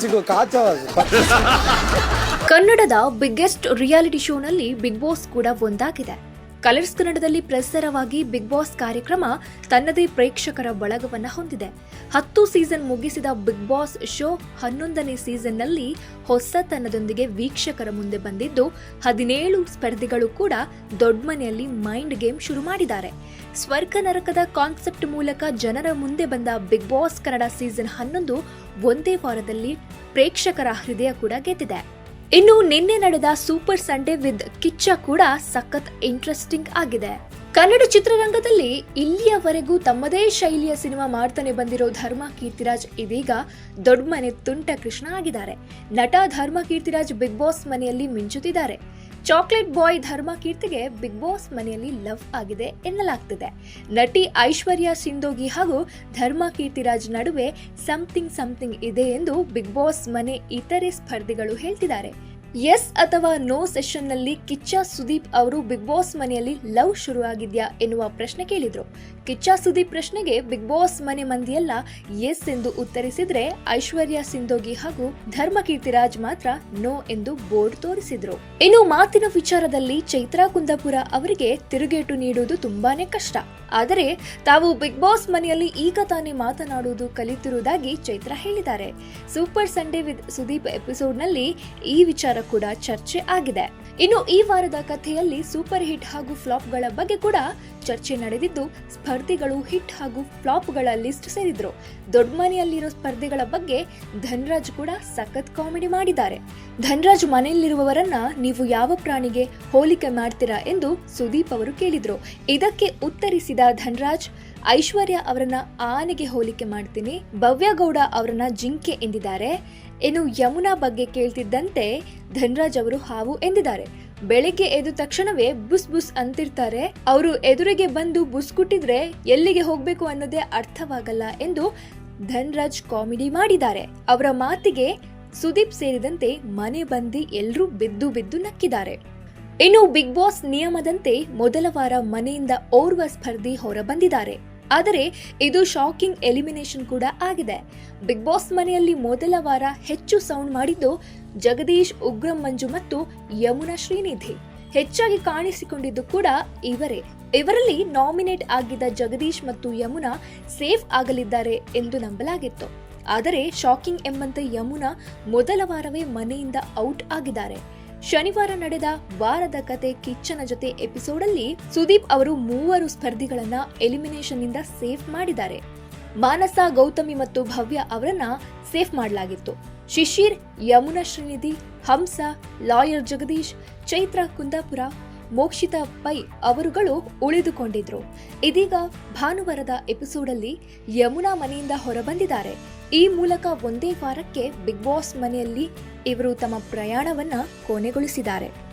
ಸಿಗೋ ಕನ್ನಡದ biggest reality ಶೋನಲ್ಲಿ ಬಿಗ್ ಬಾಸ್ ಕೂಡ ಒಂದಾಗಿದೆ. ಕಲರ್ಸ್ ಕನ್ನಡದಲ್ಲಿ ಪ್ರಸಾರವಾಗಿ ಬಿಗ್ ಬಾಸ್ ಕಾರ್ಯಕ್ರಮ ತನ್ನದೇ ಪ್ರೇಕ್ಷಕರ ಬಳಗವನ್ನ ಹೊಂದಿದೆ. ಹತ್ತು ಸೀಸನ್ ಮುಗಿಸಿದ ಬಿಗ್ ಬಾಸ್ ಶೋ ಹನ್ನೊಂದನೇ ಸೀಸನ್ನಲ್ಲಿ ಹೊಸತನದೊಂದಿಗೆ ವೀಕ್ಷಕರ ಮುಂದೆ ಬಂದಿದ್ದು, ಹದಿನೇಳು ಸ್ಪರ್ಧಿಗಳು ಕೂಡ ದೊಡ್ಡ ಮನೆಯಲ್ಲಿ ಮೈಂಡ್ ಗೇಮ್ ಶುರು ಮಾಡಿದ್ದಾರೆ. ಸ್ವರ್ಗ ನರಕದ ಕಾನ್ಸೆಪ್ಟ್ ಮೂಲಕ ಜನರ ಮುಂದೆ ಬಂದ ಬಿಗ್ ಬಾಸ್ ಕನ್ನಡ ಸೀಸನ್ ಹನ್ನೊಂದು ಒಂದೇ ವಾರದಲ್ಲಿ ಪ್ರೇಕ್ಷಕರ ಹೃದಯ ಕೂಡ ಗೆದ್ದಿದೆ. ಇನ್ನು ನಿನ್ನೆ ನಡೆದ ಸೂಪರ್ ಸಂಡೇ ವಿತ್ ಕಿಚ್ಚ ಕೂಡ ಸಖತ್ ಇಂಟ್ರೆಸ್ಟಿಂಗ್ ಆಗಿದೆ. ಕನ್ನಡ ಚಿತ್ರರಂಗದಲ್ಲಿ ಇಲ್ಲಿಯವರೆಗೂ ತಮ್ಮದೇ ಶೈಲಿಯ ಸಿನಿಮಾ ಮಾಡ್ತಾನೆ ಬಂದಿರೋ ಧರ್ಮ ಕೀರ್ತಿರಾಜ್ ಇದೀಗ ದೊಡ್ಡ ಮನೆ ತುಂಟ ಕೃಷ್ಣ ಆಗಿದ್ದಾರೆ. ನಟ ಧರ್ಮ ಕೀರ್ತಿರಾಜ್ ಬಿಗ್ ಬಾಸ್ ಮನೆಯಲ್ಲಿ ಮಿಂಚುತ್ತಿದ್ದಾರೆ. ಚಾಕ್ಲೇಟ್ ಬಾಯ್ ಧರ್ಮ ಕೀರ್ತಿಗೆ ಬಿಗ್ ಬಾಸ್ ಮನೆಯಲ್ಲಿ ಲವ್ ಆಗಿದೆ ಎನ್ನಲಾಗ್ತಿದೆ. ನಟಿ ಐಶ್ವರ್ಯ ಸಿಂಧೋಗಿ ಹಾಗೂ ಧರ್ಮ ಕೀರ್ತಿರಾಜ್ ನಡುವೆ ಸಮಥಿಂಗ್ ಸಮಥಿಂಗ್ ಇದೆ ಎಂದು ಬಿಗ್ ಬಾಸ್ ಮನೆ ಇತರೆ ಸ್ಪರ್ಧಿಗಳು ಹೇಳ್ತಿದ್ದಾರೆ. ಎಸ್ ಅಥವಾ ನೋ ಸೆಷನ್ನಲ್ಲಿ ಕಿಚ್ಚ ಸುದೀಪ್ ಅವರು ಬಿಗ್ ಬಾಸ್ ಮನೆಯಲ್ಲಿ ಲವ್ ಶುರುವಾಗಿದ್ಯಾ ಎನ್ನುವ ಪ್ರಶ್ನೆ ಕೇಳಿದ್ರು. ಕಿಚ್ಚ ಸುದೀಪ್ ಪ್ರಶ್ನೆಗೆ ಬಿಗ್ ಬಾಸ್ ಮನೆ ಮಂದಿಯೆಲ್ಲ ಎಸ್ ಎಂದು ಉತ್ತರಿಸಿದ್ರೆ ಐಶ್ವರ್ಯ ಸಿಂಧೋಗಿ ಹಾಗೂ ಧರ್ಮ ಕೀರ್ತಿರಾಜ್ ಮಾತ್ರ ನೋ ಎಂದು ಬೋರ್ಡ್ ತೋರಿಸಿದ್ರು. ಇನ್ನು ಮಾತಿನ ವಿಚಾರದಲ್ಲಿ ಚೈತ್ರಾ ಕುಂದಾಪುರ ಅವರಿಗೆ ತಿರುಗೇಟು ನೀಡುವುದು ತುಂಬಾನೇ ಕಷ್ಟ. ಆದರೆ ತಾವು ಬಿಗ್ ಬಾಸ್ ಮನೆಯಲ್ಲಿ ಈಗ ತಾನೇ ಮಾತನಾಡುವುದು ಕಲಿತಿರುವುದಾಗಿ ಚೈತ್ರ ಹೇಳಿದ್ದಾರೆ. ಸೂಪರ್ ಸಂಡೇ ವಿತ್ ಸುದೀಪ್ ಎಪಿಸೋಡ್ನಲ್ಲಿ ಈ ವಿಚಾರ ಕೂಡ ಚರ್ಚೆ ಆಗಿದೆ. ಇನ್ನು ಈ ವಾರದ ಕಥೆಯಲ್ಲಿ ಸೂಪರ್ ಹಿಟ್ ಹಾಗೂ ಫ್ಲಾಪ್ಗಳ ಬಗ್ಗೆ ಕೂಡ ಚರ್ಚೆ ನಡೆದಿದ್ದು, ಸ್ಪರ್ಧಿಗಳು ಹಿಟ್ ಹಾಗೂ ಫ್ಲಾಪ್ಗಳ ಲಿಸ್ಟ್ ಸೇರಿದ್ರು. ದೊಡ್ಡ ಮನೆಯಲ್ಲಿರೋ ಸ್ಪರ್ಧಿಗಳ ಬಗ್ಗೆ ಧನ್ರಾಜ್ ಕೂಡ ಸಖತ್ ಕಾಮಿಡಿ ಮಾಡಿದ್ದಾರೆ. ಧನ್ರಾಜ್ ಮನೆಯಲ್ಲಿರುವವರನ್ನ ನೀವು ಯಾವ ಪ್ರಾಣಿಗೆ ಹೋಲಿಕೆ ಮಾಡ್ತೀರಾ ಎಂದು ಸುದೀಪ್ ಅವರು ಕೇಳಿದ್ರು. ಇದಕ್ಕೆ ಉತ್ತರಿಸಿದ ಧನ್ರಾಜ್ ಐಶ್ವರ್ಯ ಅವರನ್ನ ಆನೆಗೆ ಹೋಲಿಕೆ ಮಾಡ್ತೀನಿ. ಭವ್ಯಗೌಡ ಅವರನ್ನ ಜಿಂಕೆ ಎಂದಿದ್ದಾರೆ. ಇನ್ನು ಯಮುನಾ ಬಗ್ಗೆ ಕೇಳ್ತಿದ್ದಂತೆ ಧನ್ರಾಜ್ ಅವರು ಹಾವು ಎಂದಿದ್ದಾರೆ. ಬೆಳಿಗ್ಗೆ ಎದ್ದ ತಕ್ಷಣವೇ ಬುಸ್ ಬುಸ್ ಅಂತಿರ್ತಾರೆ. ಅವರು ಎದುರಿಗೆ ಬಂದು ಬುಸ್ ಕುಟ್ಟಿದ್ರೆ ಎಲ್ಲಿಗೆ ಹೋಗ್ಬೇಕು ಅನ್ನೋದೇ ಅರ್ಥವಾಗಲ್ಲ ಎಂದು ಧನ್ರಾಜ್ ಕಾಮಿಡಿ ಮಾಡಿದ್ದಾರೆ. ಅವರ ಮಾತಿಗೆ ಸುದೀಪ್ ಸೇರಿದಂತೆ ಮನೆ ಬಂದಿ ಎಲ್ಲರೂ ಬಿದ್ದು ಬಿದ್ದು ನಕ್ಕಿದ್ದಾರೆ. ಇನ್ನು ಬಿಗ್ ಬಾಸ್ ನಿಯಮದಂತೆ ಮೊದಲ ವಾರ ಮನೆಯಿಂದ ಓರ್ವ ಸ್ಪರ್ಧಿ ಹೊರಬಂದಿದ್ದಾರೆ. ಆದರೆ ಇದು ಶಾಕಿಂಗ್ ಎಲಿಮಿನೇಷನ್ ಕೂಡ ಆಗಿದೆ. ಬಿಗ್ ಬಾಸ್ ಮನೆಯಲ್ಲಿ ಮೊದಲ ವಾರ ಹೆಚ್ಚು ಸೌಂಡ್ ಮಾಡಿದ್ದು ಜಗದೀಶ್, ಉಗ್ರಂ, ಮಂಜು ಮತ್ತು ಯಮುನಾ ಶ್ರೀನಿಧಿ. ಹೆಚ್ಚಾಗಿ ಕಾಣಿಸಿಕೊಂಡಿದ್ದು ಕೂಡ ಇವರೇ. ಇವರಲ್ಲಿ ನಾಮಿನೇಟ್ ಆಗಿದ್ದ ಜಗದೀಶ್ ಮತ್ತು ಯಮುನಾ ಸೇಫ್ ಆಗಲಿದ್ದಾರೆ ಎಂದು ನಂಬಲಾಗಿತ್ತು. ಆದರೆ ಶಾಕಿಂಗ್ ಎಂಬಂತೆ ಯಮುನಾ ಮೊದಲ ವಾರವೇ ಮನೆಯಿಂದ ಔಟ್ ಆಗಿದ್ದಾರೆ. ಶನಿವಾರ ನಡೆದ ವಾರದ ಕತೆ ಕಿಚ್ಚನ ಜೊತೆ ಎಪಿಸೋಡ್ ಅಲ್ಲಿ ಸುದೀಪ್ ಅವರು ಮೂವರು ಸ್ಪರ್ಧಿಗಳನ್ನ ಎಲಿಮಿನೇಷನ್ ಇಂದ ಸೇಫ್ ಮಾಡಿದ್ದಾರೆ. ಮಾನಸ, ಗೌತಮಿ ಮತ್ತು ಭವ್ಯ ಅವರನ್ನ ಸೇಫ್ ಮಾಡಲಾಗಿತ್ತು. ಶಿಶಿರ್, ಯಮುನಾ ಶ್ರೀನಿಧಿ, ಹಂಸ, ಲಾಯರ್ ಜಗದೀಶ್, ಚೈತ್ರ ಕುಂದಾಪುರ ಮೋಕ್ಷಿತಾ ಪೈ ಅವರುಗಳು ಉಳಿದುಕೊಂಡಿದ್ರು. ಇದೀಗ ಭಾನುವಾರದ ಎಪಿಸೋಡ್ ಅಲ್ಲಿ ಯಮುನಾ ಮನೆಯಿಂದ ಹೊರಬಂದಿದ್ದಾರೆ. ಈ ಮೂಲಕ ಒಂದೇ ವಾರಕ್ಕೆ ಬಿಗ್ ಬಾಸ್ ಮನೆಯಲ್ಲಿ ಇವರು ತಮ್ಮ ಪ್ರಯಾಣವನ್ನ ಕೊನೆಗೊಳಿಸಿದ್ದಾರೆ.